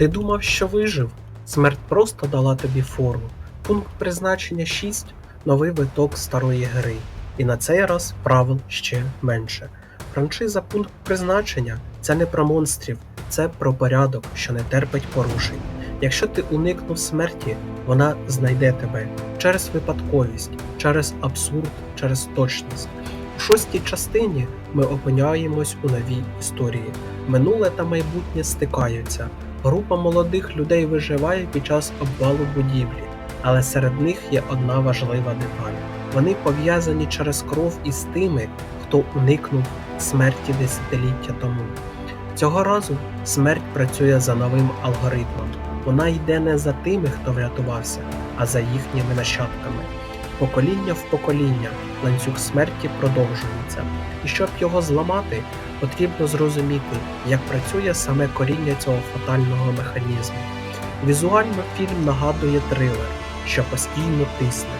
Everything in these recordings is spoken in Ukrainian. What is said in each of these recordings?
Ти думав, що вижив? Смерть просто дала тобі фору. Пункт призначення 6 новий виток старої гри. І на цей раз правил ще менше. Франшиза пункт призначення це не про монстрів, це про порядок, що не терпить порушень. Якщо ти уникнув смерті, вона знайде тебе через випадковість, через абсурд, через точність. У шостій частині ми опиняємось у новій історії. Минуле та майбутнє стикаються. Група молодих людей виживає під час обвалу будівлі, але серед них є одна важлива деталь. Вони пов'язані через кров із тими, хто уникнув смерті десятиліття тому. Цього разу смерть працює за новим алгоритмом. Вона йде не за тими, хто врятувався, а за їхніми нащадками. Покоління в покоління ланцюг смерті продовжується, і щоб його зламати, потрібно зрозуміти, як працює саме коріння цього фатального механізму. Візуально фільм нагадує трилер, що постійно тисне,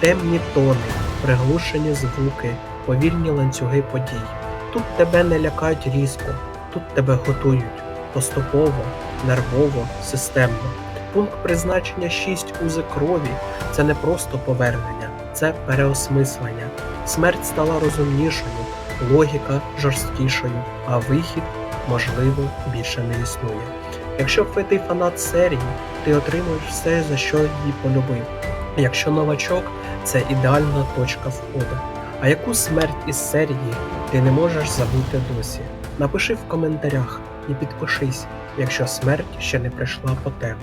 темні тони, приглушені звуки, повільні ланцюги подій. Тут тебе не лякають різко, тут тебе готують поступово, нервово, системно. Пункт призначення 6 узи крові це не просто повернення, це переосмислення. Смерть стала розумнішою, логіка жорсткішою, а вихід, можливо, більше не існує. Якщо ти фанат серії, ти отримуєш все, за що її полюбив. Якщо новачок це ідеальна точка входу. А яку смерть із серії ти не можеш забути досі? Напиши в коментарях і підпишись, якщо смерть ще не прийшла по тему.